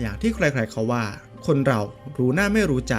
อย่างที่ใครๆเขาว่า คนเรารู้หน้าไม่รู้ใจ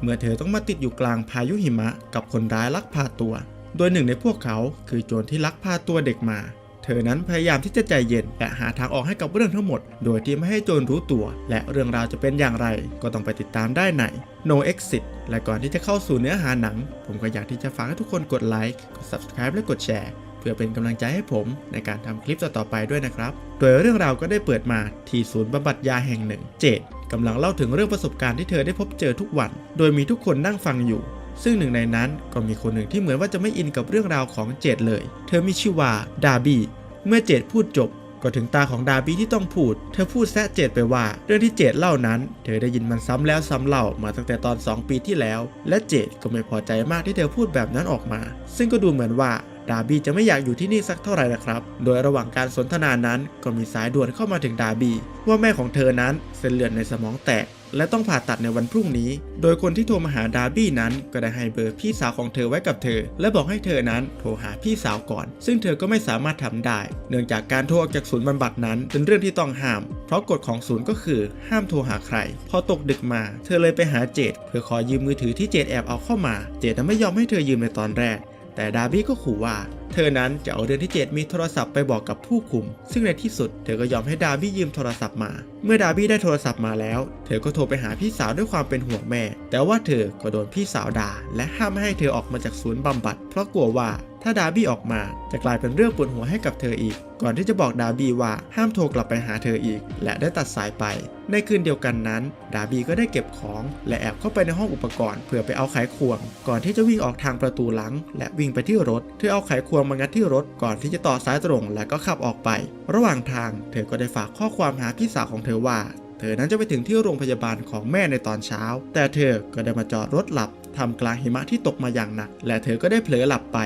เมื่อเธอต้องมาติดอยู่กลางพายุหิมะ กับคนร้ายลักพาตัว โดยหนึ่งในพวกเขาคือโจรที่ลักพาตัวเด็กมา เธอนั้นพยายามที่จะใจเย็นและหาทางออกให้กับเรื่องทั้งหมด โดยที่ไม่ให้โจรรู้ตัว และเรื่องราวจะเป็นอย่างไร ก็ต้องไปติดตามได้ใน No Exit และก่อนที่จะเข้าสู่เนื้อหาหนัง ผมก็อยากที่จะฝากให้ทุกคนกดไลค์กด Subscribe และกดแชร์ เพื่อเป็นกำลังใจให้ผมในการทำคลิปต่อๆไปด้วยนะครับ โดยเรื่องราวก็ได้เปิดมาที่ศูนย์บำบัดยาแห่งหนึ่ง เจดกำลังเล่าถึงเรื่องประสบการณ์ที่เธอได้พบเจอทุกวัน โดยมีทุกคนนั่งฟังอยู่ ซึ่งหนึ่งในนั้นก็มีคนหนึ่งที่เหมือนว่าจะไม่อินกับเรื่องราวของเจดเลย เธอมีชื่อว่าดาบี้เมื่อเจดพูดจบก็ถึงตาของดาบี้ที่ต้องพูด เธอพูดแซะเจดไปว่า เรื่องที่เจดเล่านั้น เธอได้ยินมันซ้ำแล้วซ้ำเล่ามาตั้งแต่ตอน 2 ปีที่แล้ว และเจดก็ไม่พอใจมากที่เธอพูดแบบนั้นออกมา ซึ่งก็ดูเหมือนว่า ดาบี้จะไม่อยากอยู่ที่นี่สักเท่าไหร่นะครับ โดยระหว่างการสนทนานั้นก็มีสายด่วนเข้ามาถึงดาบี้ว่าแม่ของเธอนั้นเส้นเลือดในสมองแตกและต้องผ่าตัดในวันพรุ่งนี้ โดยคนที่โทรมาหาดาร์บี้นั้นก็ได้ให้เบอร์พี่สาวของเธอไว้กับเธอ และบอกให้เธอนั้นโทรหาพี่สาวก่อน ซึ่งเธอก็ไม่สามารถทำได้ เนื่องจากการโทรออกจากศูนย์บำบัดนั้น เป็นเรื่องที่ต้องห้าม เพราะกฎของศูนย์ก็คือห้ามโทรหาใคร พอตกดึกมา เธอเลยไปหาเจดเพื่อขอยืมมือถือที่เจดแอบเอาเข้ามา เจดไม่ยอมให้เธอยืมในตอนแรก แต่ดาบี้ก็ขู่ว่า เธอนั้นจะเอาเรื่องที่เจดมีโทรศัพท์ไปบอกกับผู้คุม ซึ่งในที่สุดเธอก็ยอมให้ดาบี้ยืมโทรศัพท์มา เมื่อดาบี้ได้โทรศัพท์มาแล้ว เธอก็โทรไปหาพี่สาวด้วยความเป็นห่วงแม่ แต่ว่าเธอก็โดนพี่สาวด่า และห้ามไม่ให้เธอออกมาจากศูนย์บำบัด เพราะกลัวว่า ถ้าดาบี้ออกมาจะกลายเป็นเรื่องปวดหัวให้กับเธออีก ก่อนที่จะบอกดาบี้ว่าห้ามโทรกลับไปหาเธออีก และได้ตัดสายไป ในคืนเดียวกันนั้น ดาบี้ก็ได้เก็บของ และแอบเข้าไปในห้องอุปกรณ์เพื่อไปเอาไขควง ก่อนที่จะวิ่งออกทางประตูหลัง และวิ่งไปที่รถ เธอเอาไขควงมางัดที่รถ ก่อนที่จะต่อสายตรงและก็ขับออกไป ระหว่างทาง เธอก็ได้ฝากข้อความหาพี่สาวของเธอว่าเธอนั้นจะไปถึงที่โรงพยาบาลของแม่ในตอนเช้า แต่เธอก็ได้มาจอดรถหลับทำกลางหิมะที่ตกมาอย่างหนัก และเธอก็ได้เผลอหลับไป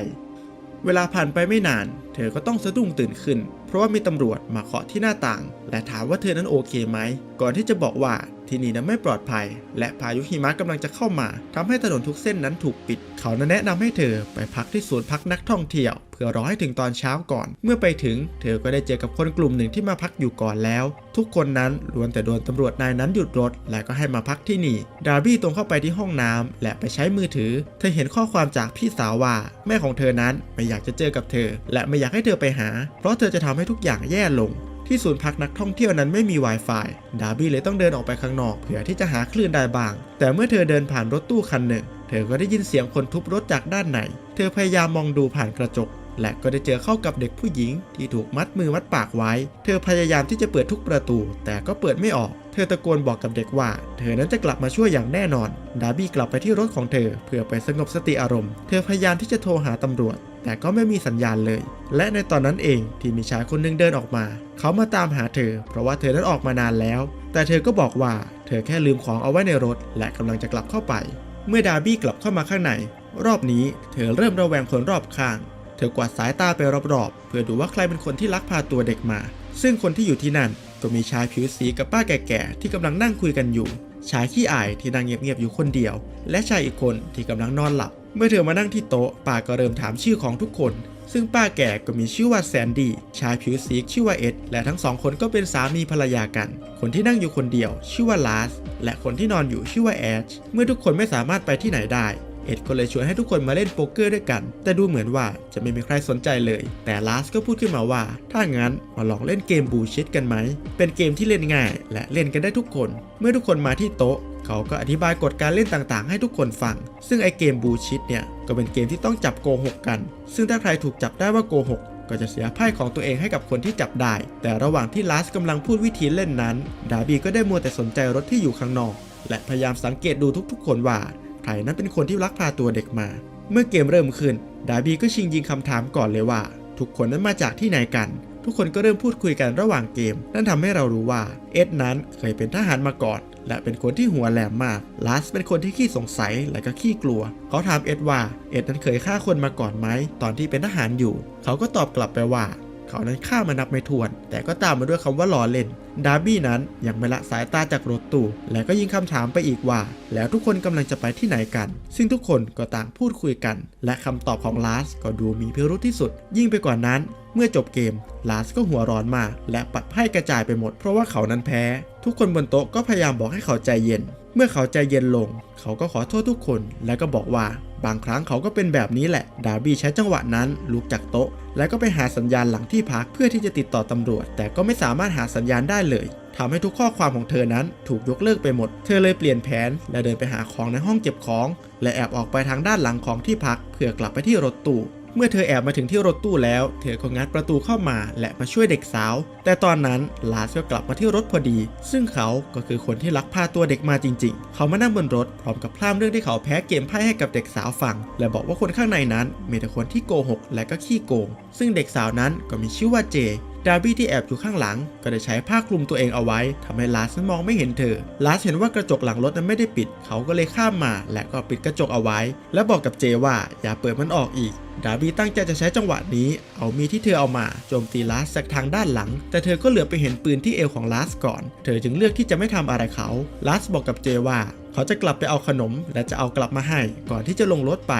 เวลาผ่านไปไม่นาน เธอก็ต้องสะดุ้งตื่นขึ้น เพราะว่ามีตำรวจมาเคาะที่หน้าต่าง และถามว่าเธอนั้นโอเคไหม ก่อนที่จะบอกว่า ที่นี่นั้นไม่ปลอดภัย และพายุหิมะกำลังจะเข้ามาทำให้ถนนทุกเส้นนั้นถูกปิด เขานั้นแนะนำให้เธอไปพักที่ศูนย์พักนักท่องเที่ยวเพื่อรอให้ถึงตอนเช้าก่อน เมื่อไปถึง เธอก็ได้เจอกับคนกลุ่มหนึ่งที่มาพักอยู่ก่อนแล้ว ทุกคนนั้นล้วนแต่โดนตำรวจนายนั้นหยุดรถ และก็ให้มาพักที่นี่ ดาร์บี้ตรงเข้าไปที่ห้องน้ำและไปใช้มือถือ เธอเห็นข้อความจากพี่สาวว่า แม่ของเธอนั้นไม่อยากจะเจอกับเธอ และไม่อยากให้เธอไปหา เพราะเธอจะทำให้ทุกอย่างแย่ลง ที่ศูนย์พักนักท่องเที่ยวนั้นไม่มี Wi-Fi ดาร์บี้เลยต้องเดินออกไปข้างนอก เพื่อที่จะหาคลื่นได้บ้าง แต่เมื่อเธอเดินผ่านรถตู้คันหนึ่ง เธอก็ได้ยินเสียงคนทุบรถจากด้านใน เธอพยายามมองดูผ่านกระจก และก็ได้เจอเข้ากับเด็กผู้หญิง ที่ถูกมัดมือมัดปากไว้ เธอพยายามที่จะเปิดทุกประตู แต่ก็เปิดไม่ออก เธอตะโกนบอกกับเด็กว่า เธอนั้นจะกลับมาช่วยอย่างแน่นอน ดาร์บี้กลับไปที่รถของเธอ เพื่อไปสงบสติอารมณ์ เธอพยายามที่จะโทรหาตำรวจ แต่ก็ไม่มีสัญญาณเลย และในตอนนั้นเองที่มีชายคนหนึงเดินออกมา เขามาตามหาเธอ เพราะว่าเธอนั้นออกมานานแล้ว แต่เธอก็บอกว่า เธอแค่ลืมของเอาไว้ในรถ และกำลังจะกลับเข้าไป เมื่อดาร์บี้กลับเข้ามาข้างใน รอบนี้เธอเริ่มระแวงคนรอบข้าง เธอกวาดสายตาไปรอบๆ เพื่อดูว่าใครเป็นคนที่ลักพาตัวเด็กมา ซึ่งคนที่อยู่ที่นั่น ก็มีชายผิวสีกับป้าแก่ๆที่กำลังนั่งคุยกันอยู่ ชายขี้อายที่นั่งเงียบๆอยู่คนเดียว และชายอีกคนที่กำลังนอนหลับ เมื่อเธอมานั่งที่โต๊ะป้าก็เริ่มถามชื่อของทุกคน ซึ่งป้าแก่ก็มีชื่อว่าแซนดี้ชายผิวสีชื่อว่าเอ็ดและทั้งสองคนก็เป็นสามีภรรยากัน คนที่นั่งอยู่คนเดียว ชื่อว่าลาสและคนที่นอนอยู่ชื่อว่าแอชเมื่อทุกคนไม่สามารถไปที่ไหนได้ เอ็ดก็เลยชวนให้ทุกคนมาเล่นโป๊กเกอร์ด้วยกัน แต่ดูเหมือนว่าจะไม่มีใครสนใจเลย แต่ลาสก็พูดขึ้นมาว่า ถ้างั้นมาลองเล่นเกมบูชิดกันไหม เป็นเกมที่เล่นง่าย และเล่นกันได้ทุกคน เมื่อทุกคนมาที่โต๊ะเขาก็อธิบายกฎการเล่นต่างๆ ให้ทุกคนฟัง ซึ่งไอเกมบูชิดเนี่ย ก็เป็นเกมที่ต้องจับโกหกกัน ซึ่งถ้าใครถูกจับได้ว่าโกหก ก็จะเสียไพ่ของตัวเองให้กับคนที่จับได้ แต่ระหว่างที่ลาสกำลังพูดวิธีเล่นนั้น ดาบีก็ได้มัวแต่สนใจรถที่อยู่ข้างนอก และพยายามสังเกตดูทุกๆ คนว่า ใครนั้นเป็นคนที่ลักพาตัวเด็กมา เมื่อเกมเริ่มขึ้น ดาบีก็ชิงยิงคำถามก่อนเลยว่า ทุกคนนั้นมาจากที่ไหนกัน ทุกคนก็เริ่มพูดคุยกันระหว่างเกม นั่นทำให้เรารู้ว่าเอ็ดนั้นเคยเป็นทหารมาก่อน และเป็นคนที่หัวแหลมมากลาสเป็นคนที่ขี้สงสัยและก็ขี้กลัว เขาถามเอ็ดว่าเอ็ดนั้นเคยฆ่าคนมาก่อนไหมตอนที่เป็นทหารอยู่ เขาก็ตอบกลับไปว่า เขานั้นฆ่ามานับไม่ถ้วน แต่ก็ตามมาด้วยคำว่าหล้อเล่น ดาร์บี้นั้นยังไม่ละสายตาจากรถตู้ และก็ยิงคำถามไปอีกว่า แล้วทุกคนกำลังจะไปที่ไหนกัน ซึ่งทุกคนก็ต่างพูดคุยกัน และคำตอบของลาสก็ดูมีพิรุธที่สุด ยิ่งไปกว่านั้น เมื่อจบเกม ลาสก็หัวร้อนมาก และปัดไพ่กระจายไปหมดเพราะว่าเขานั้นแพ้ ทุกคนบนโต๊ะก็พยายามบอกให้เขาใจเย็น เมื่อเขาใจเย็นลง เขาก็ขอโทษทุกคน และก็บอกว่า บางครั้งเขาก็เป็นแบบนี้แหละ ดาร์บี้ใช้จังหวะนั้นลุกจากโต๊ะ แล้วก็ไปหาสัญญาณหลังที่พักเพื่อที่จะติดต่อตำรวจ แต่ก็ไม่สามารถหาสัญญาณได้เลยทำให้ทุกข้อความของเธอนั้นถูกยกเลิกไปหมด เธอเลยเปลี่ยนแผน และเดินไปหาของในห้องเก็บของ และแอบออกไปทางด้านหลังของที่พักเพื่อกลับไปที่รถตู้ เมื่อเธอแอบมาถึงที่รถตู้แล้ว เธอก็งัดประตูเข้ามาและมาช่วยเด็กสาว แต่ตอนนั้นลาสก็กลับมาที่รถพอดี ซึ่งเขาก็คือคนที่ลักพาตัวเด็กมาจริง ๆ เขามานั่งบนรถพร้อมกับพร่ำเรื่องที่เขาแพ้เกมไพ่ให้กับเด็กสาวฟัง และบอกว่าคนข้างในนั้นมีแต่คนที่โกหกและก็ขี้โกง ซึ่งเด็กสาวนั้นก็มีชื่อว่าเจดาร์บี้ที่แอบอยู่ข้างหลัง ก็ได้ใช้ผ้าคลุมตัวเองเอาไว้ทำให้ลาสนั้นมองไม่เห็นเธอ ลาสเห็นว่ากระจกหลังรถนั้นไม่ได้ปิด เขาก็เลยข้ามมา และก็ปิดกระจกเอาไว้ และบอกกับเจว่าอย่าเปิดมันออกอีก ดาบีตั้งใจจะใช้จังหวะนี้ เอามีที่เธอเอามาโจมตีลัสจากทางด้านหลัง แต่เธอก็เหลือไปเห็นปืนที่เอวของลัสก่อน เธอจึงเลือกที่จะไม่ทำอะไรเขาลัสบอกกับเจว่า เขาจะกลับไปเอาขนมและจะเอากลับมาให้ ก่อนที่จะลงรถไป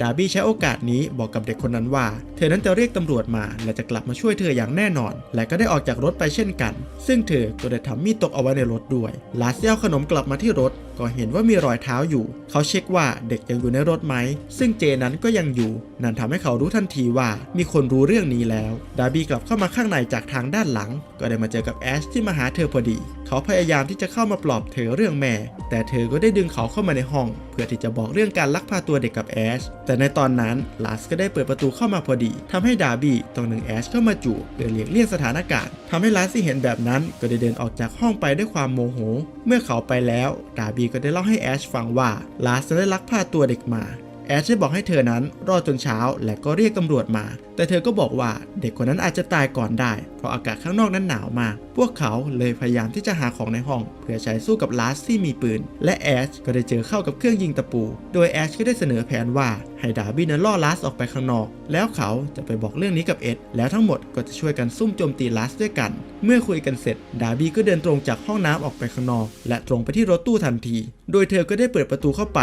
ดาร์บี้ใช้โอกาสนี้บอกกับเด็กคนนั้นว่า เธอนั้นจะเรียกตำรวจมา และจะกลับมาช่วยเธออย่างแน่นอน และก็ได้ออกจากรถไปเช่นกัน ซึ่งเธอก็ได้ทำมีดตกเอาไว้ในรถด้วย ลาสเอาขนมกลับมาที่รถ ก็เห็นว่ามีรอยเท้าอยู่ เขาเช็คว่าเด็กยังอยู่ในรถไหม ซึ่งเจนั้นก็ยังอยู่ นั่นทำให้เขารู้ทันทีว่ามีคนรู้เรื่องนี้แล้ว ดาร์บี้กลับเข้ามาข้างในจากทางด้านหลัง ก็ได้มาเจอกับแอชที่มาหาเธอพอดี เขาพยายามที่จะเข้ามาปลอบเธอเรื่องแม่ แต่เธอก็ได้ดึงเขาเข้ามาในห้อง เพื่อที่จะบอกเรื่องการลักพาตัวเด็กกับแอช แต่ในตอนนั้นลาสก็ได้เปิดประตูเข้ามาพอดีทำให้ดาร์บี้ต้องดึงแอชเข้ามาจูบเพื่อเลี่ยงเลี่ยงสถานการณ์ทำให้ลาสที่เห็นแบบนั้นก็ได้เดินออกจากห้องไปด้วยความโมโห เมื่อเขาไปแล้ว ดาร์บี้ก็ได้เล่าให้แอชฟังว่าลาสได้ลักพาตัวเด็กมา แอชได้บอกให้เธอนั้นรอจนเช้าและก็เรียกตำรวจมา แต่เธอก็บอกว่าเด็กคนนั้นอาจจะตายก่อนได้ เพราะอากาศข้างนอกนั้นหนาวมาก พวกเขาเลยพยายามที่จะหาของในห้อง เพื่อใช้สู้กับลาสที่มีปืน และแอชก็ได้เจอเข้ากับเครื่องยิงตะปู โดยแอชก็ได้เสนอแผนว่าให้ดาบี้นั้นล่อลาสออกไปข้างนอก แล้วเขาจะไปบอกเรื่องนี้กับเอ็ด แล้วทั้งหมดก็จะช่วยกันซุ่มโจมตีลาสด้วยกัน เมื่อคุยกันเสร็จ ดาบี้ก็เดินตรงจากห้องน้ำออกไปข้างนอก และตรงไปที่รถตู้ทันที โดยเธอก็ได้เปิดประตูเข้าไป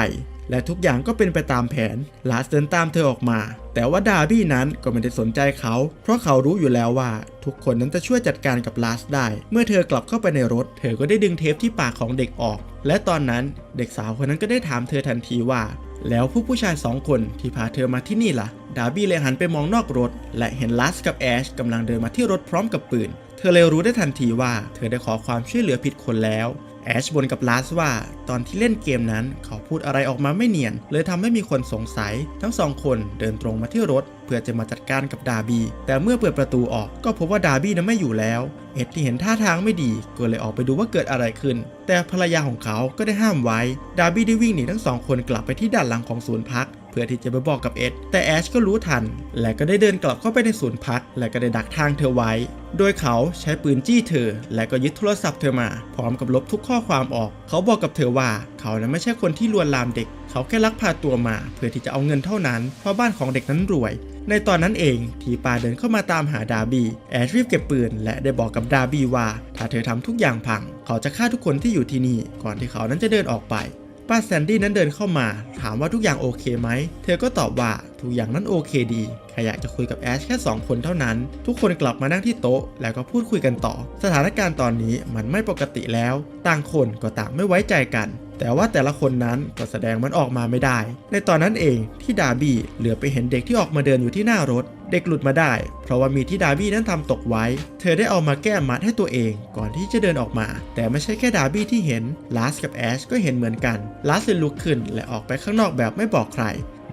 และทุกอย่างก็เป็นไปตามแผน ลาสเดินตามเธอออกมา แต่ว่าดาร์บี้นั้นก็ไม่ได้สนใจเขา เพราะเขารู้อยู่แล้วว่า ทุกคนนั้นจะช่วยจัดการกับลาสได้ เมื่อเธอกลับเข้าไปในรถ เธอก็ได้ดึงเทปที่ปากของเด็กออก และตอนนั้นเด็กสาวคนนั้นก็ได้ถามเธอทันทีว่า แล้วผู้ผู้ชายสองคนที่พาเธอมาที่นี่ล่ะ ดาร์บี้เลยหันไปมองนอกรถ และเห็นลาสกับแอชกำลังเดินมาที่รถพร้อมกับปืน เธอเลยรู้ได้ทันทีว่า เธอได้ขอความช่วยเหลือผิดคนแล้ว แอชบนกับลาสว่า ตอนที่เล่นเกมนั้นเขาพูดอะไรออกมาไม่เนียน เลยทำให้มีคนสงสัย ทั้งสองคนเดินตรงมาที่รถ เพื่อจะมาจัดการกับดาร์บี้แต่เมื่อเปิดประตูออกก็พบว่าดาร์บี้นั้นไม่อยู่แล้ว เอ็ดที่เห็นท่าทางไม่ดีก็เลยออกไปดูว่าเกิดอะไรขึ้น แต่ภรรยาของเขาก็ได้ห้ามไว้ ดาร์บี้ได้วิ่งหนีทั้งสองคนกลับไปที่ด้านหลังของศูนย์พัก พื่อที่จะไปบอกกับเอ็ดแต่แอชก็รู้ทัน และก็ได้เดินกลับเข้าไปในศูนย์พัก และก็ได้ดักทางเธอไว้ โดยเขาใช้ปืนจี้เธอ และก็ยึดโทรศัพท์เธอมา พร้อมกับลบทุกข้อความออก เขาบอกกับเธอว่า เขานั้นไม่ใช่คนที่ลวนลามเด็ก เขาแค่ลักพาตัวมา เพื่อที่จะเอาเงินเท่านั้น เพราะบ้านของเด็กนั้นรวย ในตอนนั้นเองทีปาเดินเข้ามาตามหาดาบี้แอชรีบเก็บปืน และได้บอกกับดาบี้ว่า ถ้าเธอทำทุกอย่างพัง เขาจะฆ่าทุกคนที่อยู่ที่นี่ ก่อนที่เขานั้นจะเดินออกไป ป้าแซนดี้นั้นเดินเข้ามา ถามว่าทุกอย่างโอเคไหม เธอก็ตอบว่าทุกอย่างนั้นโอเคดีแค่อยากจะคุยกับแอชแค่ 2 คนเท่านั้น ทุกคนกลับมานั่งที่โต๊ะ แล้วก็พูดคุยกันต่อ สถานการณ์ตอนนี้มันไม่ปกติแล้ว ต่างคนก็ต่างไม่ไว้ใจกัน แต่ว่าแต่ละคนนั้นก็แสดงมันออกมาไม่ได้ ในตอนนั้นเองที่ดาบี้เหลือไปเห็นเด็กที่ออกมาเดินอยู่ที่หน้ารถ เด็กหลุดมาได้ เพราะว่ามีที่ดาบี้นั้นทำตกไว้ เธอได้เอามาแก้มัดให้ตัวเองก่อนที่จะเดินออกมา แต่ไม่ใช่แค่ดาบี้ที่เห็นลาสกับแอชก็เห็นเหมือนกันลาสเลยลุกขึ้นและออกไปข้างนอกแบบไม่บอกใคร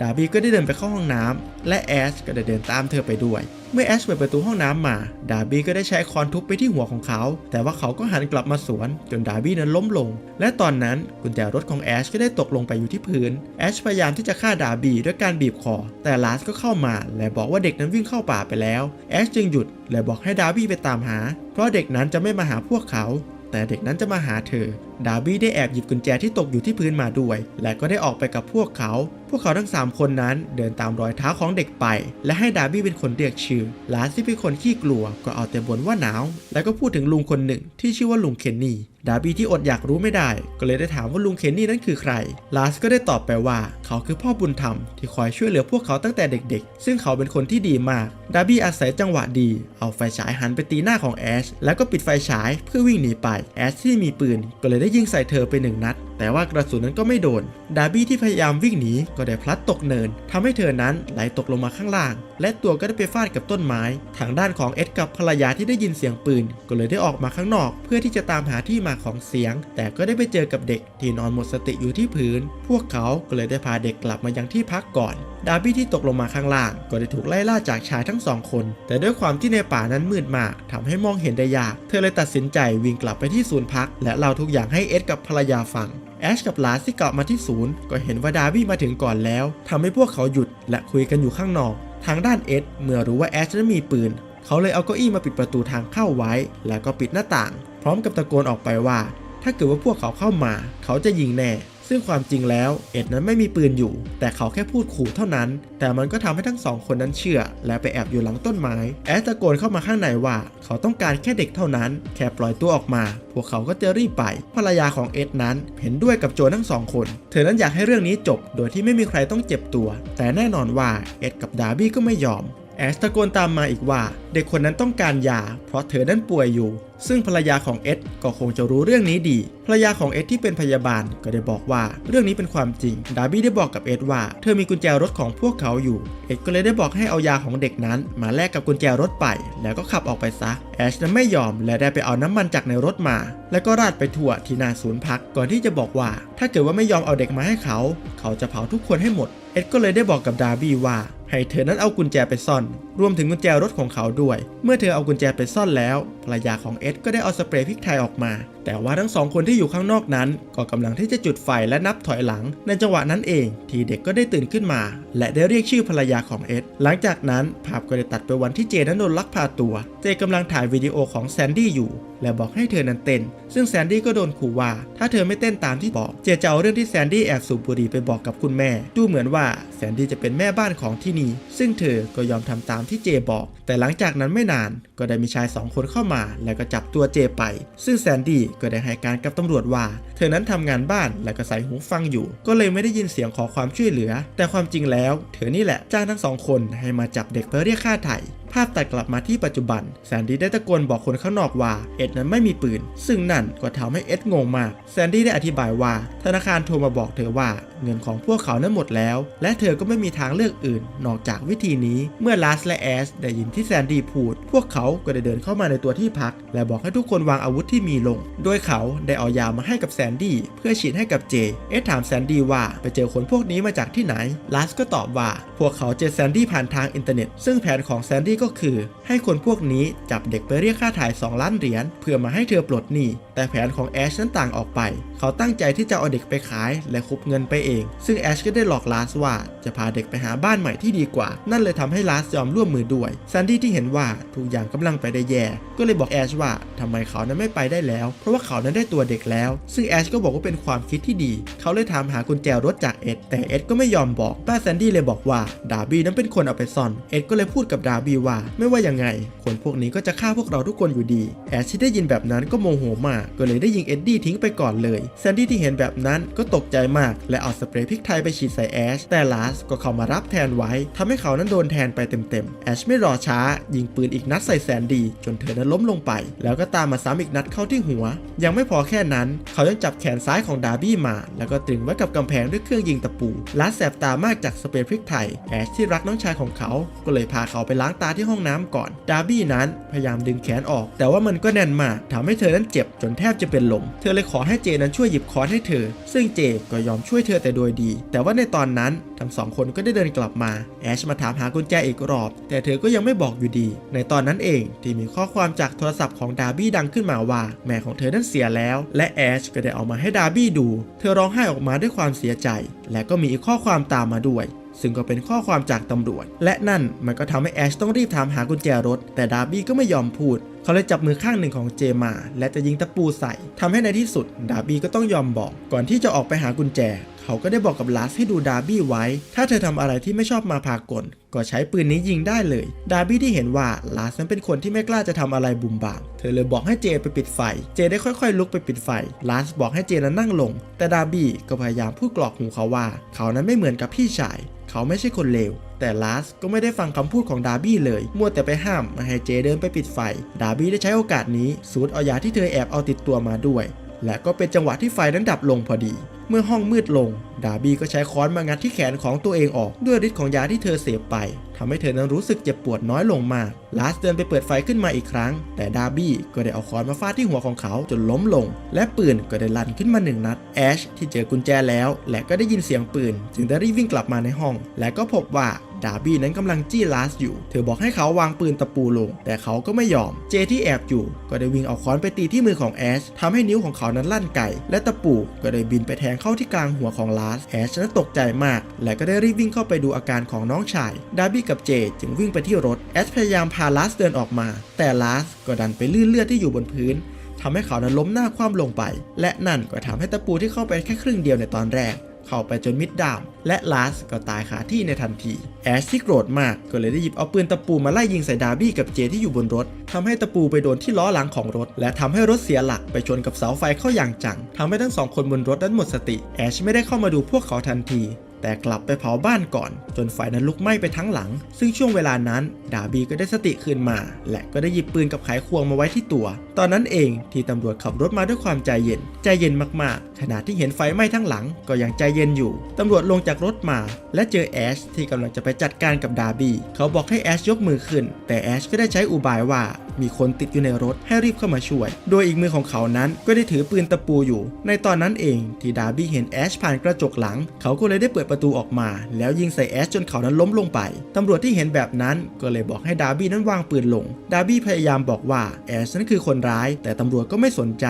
ดาบี้ก็ได้เดินไปเข้าห้องน้ำและแอชก็ได้เดินตามเธอไปด้วย เมื่อแอชเปิดประตูห้องน้ำมา ดาบี้ก็ได้ใช้คอนทุบไปที่หัวของเขา แต่ว่าเขาก็หันกลับมาสวน จนดาบี้นั้นล้มลง และตอนนั้นกุญแจรถของแอชก็ได้ตกลงไปอยู่ที่พื้น แอชพยายามที่จะฆ่าดาบี้ด้วยการบีบคอ แต่ลาสก็เข้ามา และบอกว่าเด็กนั้นวิ่งเข้าป่าไปแล้ว แอชจึงหยุด และบอกให้ดาบี้ไปตามหา เพราะเด็กนั้นจะไม่มาหาพวกเขา แต่เด็กนั้นจะมาหาเธอดาร์บี้ได้แอบหยิบกุญแจที่ตกอยู่ที่พื้นมาด้วย และก็ได้ออกไปกับพวกเขา พวกเขาทั้ง 3 คนนั้นเดินตามรอยเท้าของเด็กไป และให้ดาร์บี้เป็นคนเรียกชื่อลาสที่เป็นคนขี้กลัวก็เอาแต่บ่นว่าหนาว แล้วก็พูดถึงลุงคนหนึ่งที่ชื่อว่าลุงเคนนี่ ดาร์บี้ที่อดอยากรู้ไม่ได้ ก็เลยได้ถามว่าลุงเคนนี่นั้นคือใคร ลาสก็ได้ตอบไปว่า เขาคือพ่อบุญธรรมที่คอยช่วยเหลือพวกเขาตั้งแต่เด็ก ๆ ซึ่งเขาเป็นคนที่ดีมาก ดาร์บี้อาศัยจังหวะดี เอาไฟฉายหันไปตีหน้าของแอช แล้วก็ปิดไฟฉายเพื่อวิ่งหนีไป แอชที่มีปืนก็เลยได้ยิงใส่เธอไปหนึ่งนัด แต่ว่ากระสุนนั้นก็ไม่โดน ดาร์บี้ที่พยายามวิ่งหนีก็ได้พลัดตกเนินทำให้เธอนั้นไหลตกลงมาข้างล่าง และตัวก็ได้ไปฟาดกับต้นไม้ ทางด้านของเอ็ดกับภรรยาที่ได้ยินเสียงปืน ก็เลยได้ออกมาข้างนอก เพื่อที่จะตามหาที่มาของเสียง แต่ก็ได้ไปเจอกับเด็กที่นอนหมดสติอยู่ที่พื้น พวกเขาก็เลยได้พาเด็กกลับมายังที่พักก่อน ดาร์บี้ที่ตกลงมาข้างล่าง ก็ได้ถูกไล่ล่าจากชายทั้งสองคน แต่ด้วยความที่ในป่านั้นมืดมากทำให้มองเห็นได้ยาก เธอเลยตัดสินใจวิ่งกลับไปที่ศูนย์พัก และเล่าทุกอย่างให้เอ็ดกับภรรยาฟัง แอชกับลาสที่กลับมาที่ศูนย์ก็เห็นว่าดาวี่มาถึงก่อนแล้วทำให้พวกเขาหยุดและคุยกันอยู่ข้างนอก ทางด้านเอ็ดเมื่อรู้ว่าแอชนั้นมีปืน เขาเลยเอาเก้าอี้มาปิดประตูทางเข้าไว้ แล้วก็ปิดหน้าต่าง พร้อมกับตะโกนออกไปว่า ถ้าเกิดว่าพวกเขาเข้ามา เขาจะยิงแน่ ซึ่งความจริงแล้วเอ็ดนั้นไม่มีปืนอยู่ แต่เขาแค่พูดขู่เท่านั้น แต่มันก็ทำให้ทั้งสองคนนั้นเชื่อ และไปแอบอยู่หลังต้นไม้ แอสตะโกนเข้ามาข้างในว่า เขาต้องการแค่เด็กเท่านั้น แค่ปล่อยตัวออกมา พวกเขาก็จะรีบไป ภรรยาของเอ็ดนั้นเห็นด้วยกับโจทั้งสองคน เธอนั้นอยากให้เรื่องนี้จบ โดยที่ไม่มีใครต้องเจ็บตัว แต่แน่นอนว่าเอ็ดกับดาร์บี้ก็ไม่ยอม แอสตะโกนตามมาอีกว่า เด็กคนนั้นต้องการยา เพราะเธอนั้นป่วยอยู่ ซึ่งภรรยาของเอ็ดก็คงจะรู้เรื่องนี้ดี ภรรยาของเอ็ดที่เป็นพยาบาลก็ได้บอกว่าเรื่องนี้เป็นความจริง ดาร์บี้ได้บอกกับเอ็ดว่าเธอมีกุญแจรถของพวกเขาอยู่ เอ็ดก็เลยได้บอกให้เอายาของเด็กนั้น มาแลกกับกุญแจรถไป แล้วก็ขับออกไปซะ แอชนั้นไม่ยอมและได้ไปเอาน้ำมันจากในรถมา แล้วก็ราดไปทั่วที่หนาศูนย์พัก ก่อนที่จะบอกว่า ถ้าเกิดว่าไม่ยอมเอาเด็กมาให้เขา เขาจะเผาทุกคนให้หมด เอ็ดก็เลยได้บอกกับดาร์บี้ว่า ให้เธอนั้นเอากุญแจไปซ่อน รวมถึงกุญแจรถของเขาด้วย เมื่อเธอเอากุญแจไปซ่อนแล้ว ภรรยาของเอ็ดก็ได้เอาสเปรย์พริกไทยออกมา แต่ว่าทั้งสองคนที่อยู่ข้างนอกนั้น ก็กำลังที่จะจุดไฟและนับถอยหลัง ในจังหวะนั้นเอง ที่เด็กก็ได้ตื่นขึ้นมา และได้เรียกชื่อภรรยาของเอ็ด หลังจากนั้นภาพก็ได้ตัดไปวันที่เจนั้นโดนลักพาตัว เจกำลังถ่ายวิดีโอของแซนดี้อยู่ และบอกให้เธอนั้นเต้น ซึ่งแซนดี้ก็โดนขู่ว่า ถ้าเธอไม่เต้นตามที่บอก เจจะเอาเรื่องที่แซนดี้แอบสูบบุหรี่ไปบอกกับคุณแม่ ดูเหมือนว่าแซนดี้จะเป็นแม่บ้านของที่นี่ ซึ่งเธอก็ยอมทำตามที่เจบอก แต่หลังจากนั้นไม่นาน ก็ได้มีชายสองคนเข้ามา แล้วก็จับตัวเจไป ซึ่งแซนดี้ก็ได้ให้การกับตำรวจว่า เธอนั้นทำงานบ้านและก็ใส่หูฟังอยู่ ก็เลยไม่ได้ยินเสียงขอความช่วยเหลือ แต่ความจริงแล้ว เธอนี่แหละจ้างทั้งสองคนให้มาจับเด็กเพื่อเรียกค่าไถ่ภาพตัดกลับมาที่ปัจจุบันแซนดี้ได้ตะโกนบอกคนข้างนอกว่าเอ็ดนั้นไม่มีปืน ซึ่งนั่นก็ทำให้เอ็ดงงมากแซนดี้ได้อธิบายว่า ธนาคารโทรมาบอกเธอว่า เงินของพวกเขานั้นหมดแล้ว และเธอก็ไม่มีทางเลือกอื่น นอกจากวิธีนี้ เมื่อลาสและแอสได้ยินที่แซนดี้พูด พวกเขาก็ได้เดินเข้ามาในตัวที่พัก และบอกให้ทุกคนวางอาวุธที่มีลง โดยเขาได้เอายามาให้กับแซนดี้เพื่อฉีดให้กับเจ เอ็ดถามแซนดี้ว่าไปเจอคนพวกนี้มาจากที่ไหน ลาสก็ตอบว่า พวกเขาเจอแซนดี้ผ่านทางอินเทอร์เน็ต ซึ่งแผนของแซนดี้ก็คือ ให้คนพวกนี้จับเด็กไปเรียกค่าถ่าย 2 ล้านเหรียญเพื่อมาให้เธอปลดหนี้ แต่แผนของแอชนั้นต่างออกไป เขาตั้งใจที่จะเอาเด็กไปขายและคุบเงินไปเองซึ่งแอชก็ได้หลอกลาสว่าจะพาเด็กไปหาบ้านใหม่ที่ดีกว่า นั่นเลยทำให้ลาสยอมร่วมมือด้วยแซนดี้ที่เห็นว่าทุกอย่างกำลังไปได้แย่ ก็เลยบอกแอชว่าทำไมเขานั้นไม่ไปได้แล้ว เพราะว่าเขานั้นได้ตัวเด็กแล้ว ซึ่งแอชก็บอกว่าเป็นความคิดที่ดี เขาเลยถามหากุญแจรถจากเอ็ด แต่เอ็ดก็ไม่ยอมบอกป้าแซนดี้เลยบอกว่าดาร์บี้นั้นเป็นคนเอาไปซ่อน เอ็ดก็เลยพูดกับดาร์บี้ว่า ไม่ว่ายังไง คนพวกนี้ก็จะฆ่าพวกเราทุกคนอยู่ดี แอชที่ได้ยินแบบนั้นก็โมโหมาก ก็เลยได้ยิงเอ็ดดี้ทิ้งไปก่อนเลย แซนดี้ที่เห็นแบบนั้นก็ตกใจมาก และเอาสเปรย์พริกไทยไปฉีดใส่แอช แต่ลาสก็เข้ามารับแทนไว้ทำให้เขานั้นโดนแทนไปเต็มๆ แอชไม่รอช้า ยิงปืนอีกนัดใส่แซนดี้จนเธอนั้นล้มลงไป แล้วก็ตามมาซ้ำอีกนัดเข้าที่หัว ยังไม่พอแค่นั้น เขายังจับแขนซ้ายของดาร์บี้มา แล้วก็ตรึงไว้กับกำแพงด้วยเครื่องยิงตะปูลาสแสบตามากจากสเปรย์พริกไทย แอชที่รักน้องชายของเขา ก็เลยพาเขาไปล้างตาที่ห้องน้ำก่อน ดาร์บี้นั้นพยายามดึงแขนออก แต่ว่ามันก็แน่นมากทำให้เธอนั้นเจ็บจนแทบจะเป็นลม เธอเลยขอให้เจนั้นช่วยหยิบค้อนให้เธอ ซึ่งเจก็ยอมช่วยเธอแต่โดยดี แต่ว่าในตอนนั้นทั้งสองคนก็ได้เดินกลับมาแอชมาถามหากุญแจอีกรอบ แต่เธอก็ยังไม่บอกอยู่ดี ในตอนนั้นเองที่มีข้อความจากโทรศัพท์ของดาร์บี้ดังขึ้นมาว่า แม่ของเธอนั้นเสียแล้ว และแอชก็ได้เอามาให้ดาร์บี้ดู เธอร้องไห้ออกมาด้วยความเสียใจ และก็มีอีกข้อความตามมาด้วยซึ่งก็เป็นข้อความจากตำรวจ และนั่นมันก็ทำให้แอชต้องรีบถามหากุญแจรถ แต่ดาร์บี้ก็ไม่ยอมพูด เขาเลยจับมือข้างหนึ่งของเจมา และจะยิงตะปูใส่ทำให้ในที่สุด ดาร์บี้ก็ต้องยอมบอก ก่อนที่จะออกไปหากุญแจ เขาก็ได้บอกกับลาสให้ดูดาร์บี้ไว้ ถ้าเธอทำอะไรที่ไม่ชอบมาพากลก็ใช้ปืนนี้ยิงได้เลย ดาร์บี้ที่เห็นว่าลาสนั้นเป็นคนที่ไม่กล้าจะทำอะไรบุ่มบาม เธอเลยบอกให้เจไปปิดไฟ เจได้ค่อยๆ ลุกไปปิดไฟ ลาสบอกให้เจนั้นนั่งลง แต่ดาร์บี้ก็พยายามพูดกรอกหูเขาว่า เขานั้นไม่เหมือนกับพี่ชาย เขาไม่ใช่คนเลวแต่ลาสก็ไม่ได้ฟังคำพูดของดาร์บี้เลย มัวแต่ไปห้ามมาให้เจเดินไปปิดไฟ ดาร์บี้ได้ใช้โอกาสนี้สูดเอายาที่เธอแอบเอาติดตัวมาด้วย และก็เป็นจังหวะที่ไฟนั้นดับลงพอดี เมื่อห้องมืดลง ดาบี้ก็ใช้ค้อนมางัดที่แขนของตัวเองออกด้วยฤทธิ์ของยาที่เธอเสพไปทำให้เธอนั้นรู้สึกเจ็บปวดน้อยลงมาก ลาสเดินไปเปิดไฟขึ้นมาอีกครั้ง แต่ดาบี้ก็ได้เอาค้อนมาฟาดที่หัวของเขาจนล้มลง และปืนก็ได้ลั่นขึ้นมาหนึ่งนัด แอชที่เจอกุญแจแล้ว และก็ได้ยินเสียงปืน จึงได้รีบวิ่งกลับมาในห้อง และก็พบว่าดาบี้นั้นกำลังจี้ลาสอยู่ เธอบอกให้เขาวางปืนตะปูลง แต่เขาก็ไม่ยอม เจที่แอบอยู่ก็ได้วิ่งเอาค้อนไปตีที่มือของแอชทำให้นิ้วของเขานั้นลั่นไกและตะปูก็ได้บินไปแทงเข้าที่กลางหัวของลาสแอชนั้นตกใจมาก และก็ได้รีบวิ่งเข้าไปดูอาการของน้องชายดาร์บี้กับเจจึงวิ่งไปที่รถแอชพยายามพาลาสเดินออกมา แต่ลาสก็ดันไปลื่นเลือดที่อยู่บนพื้นทำให้เขานั้นล้มหน้าคว่ำลงไป และนั่นก็ทำให้ตะปูที่เข้าไปแค่ครึ่งเดียวในตอนแรก เข้าไปจนมิดดามและลาสก็ตายคาที่ในทันที แอชที่โกรธมากก็เลยได้หยิบเอาปืนตะปูมาไล่ยิงใส่ดาร์บี้กับเจที่อยู่บนรถทำให้ตะปูไปโดนที่ล้อหลังของรถ และทำให้รถเสียหลักไปชนกับเสาไฟเข้าอย่างจังทำให้ทั้งสองคนบนรถนั้นหมดสติ แอชไม่ได้เข้ามาดูพวกเขาทันที แต่กลับไปเผาบ้านก่อน จนไฟนั้นลุกไหม้ไปทั้งหลัง ซึ่งช่วงเวลานั้น ดาบีก็ได้สติคืนมา และก็ได้หยิบปืนกับไขควงมาไว้ที่ตัว ตอนนั้นเองที่ตำรวจขับรถมาด้วยความใจเย็น ใจเย็นมากๆ ขณะที่เห็นไฟไหม้ทั้งหลัง ก็ยังใจเย็นอยู่ ตำรวจลงจากรถมา และเจอแอชที่กำลังจะไปจัดการกับดาบี เขาบอกให้แอชยกมือขึ้น แต่แอชก็ได้ใช้อุบายว่ามีคนติดอยู่ในรถให้รีบเข้ามาช่วย โดยอีกมือของเขานั้นก็ได้ถือปืนตะปูอยู่ ในตอนนั้นเองที่ดาร์บี้เห็นแอชผ่านกระจกหลัง เขาก็เลยได้เปิดประตูออกมา แล้วยิงใส่แอชจนเขานั้นล้มลงไป ตำรวจที่เห็นแบบนั้นก็เลยบอกให้ดาร์บี้นั้นวางปืนลง ดาร์บี้พยายามบอกว่าแอชนั้นคือคนร้าย แต่ตำรวจก็ไม่สนใจ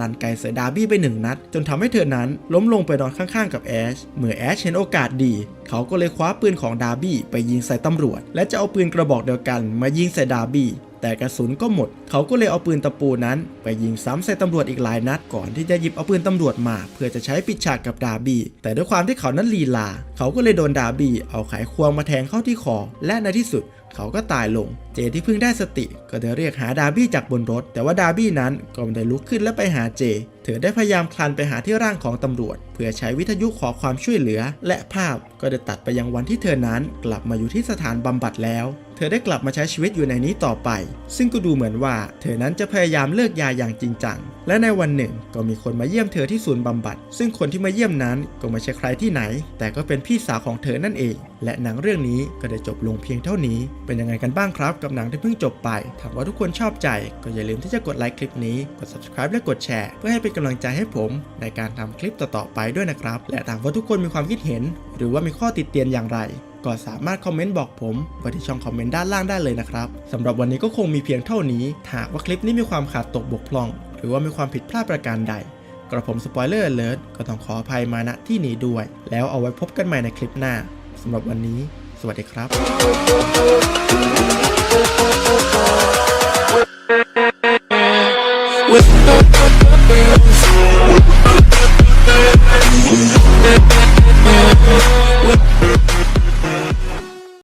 ลั่นไกใส่ดาร์บี้ไปหนึ่งนัด จนทำให้เธอนั้นล้มลงไปนอนข้างๆ กับแอช เมื่อแอชเห็นโอกาสดี เขาก็เลยคว้าปืนของดาร์บี้ไปยิงใส่ตำรวจ และจะเอาปืนกระบอกเดียวกันมายิงใส่ดาร์บี้ แต่กระสุนก็หมด เขาก็เลยเอาปืนตะปูนั้น ไปยิงซ้ำใส่ตำรวจอีกหลายนัดก่อนที่จะหยิบเอาปืนตำรวจมา เพื่อจะใช้ปิดฉากกับดาบี้แต่ด้วยความที่เขานั้นลีลา เขาก็เลยโดนดาบี้เอาไขควงมาแทงเข้าที่คอและในที่สุด เขาก็ตายลง เจที่เพิ่งได้สติก็ได้เรียกหาดาร์บี้จากบนรถ แต่ว่าดาร์บี้นั้นก็ไม่ได้ลุกขึ้นและไปหาเจ เธอได้พยายามคลานไปหาที่ร่างของตำรวจ เพื่อใช้วิทยุขอความช่วยเหลือ และภาพก็ได้ตัดไปยังวันที่เธอนั้น กลับมาอยู่ที่สถานบำบัดแล้ว เธอได้กลับมาใช้ชีวิตอยู่ในนี้ต่อไป ซึ่งก็ดูเหมือนว่า เธอนั้นจะพยายามเลิกยาอย่างจริงจัง และในวันหนึ่งก็มีคนมาเยี่ยมเธอที่ศูนย์บำบัด ซึ่งคนที่มาเยี่ยมนั้นก็ไม่ใช่ใครที่ไหน แต่ก็เป็นพี่สาวของเธอนั่นเอง และหนังเรื่องนี้ก็ได้จบลงเพียงเท่านี้ เป็นยังไงกันบ้างครับกับหนังที่เพิ่งจบไปหากว่าทุกคนชอบใจ ก็อย่าลืมที่จะกดไลค์คลิปนี้กด subscribe และกดแชร์ เพื่อให้เป็นกำลังใจให้ผม ในการทำคลิปต่อๆไปด้วยนะครับ และหากว่าทุกคนมีความคิดเห็น หรือว่ามีข้อติดเตียนอย่างไรก็สามารถคอมเมนต์บอกผมไว้ที่ช่องคอมเมนต์ด้านล่างได้เลยนะครับสำหรับวันนี้ก็คงมีเพียงเท่านี้ หากว่าคลิปนี้มีความขาดตกบกพร่อง หรือว่ามีความผิดพลาดประการใด กระผมสปอยเลอร์เลิร์ก็ต้องขออภัยมาณที่นี้ด้วย แล้วเอาไว้พบกันใหม่ในคลิปหน้าสำหรับวันนี้ สวัสดีครับ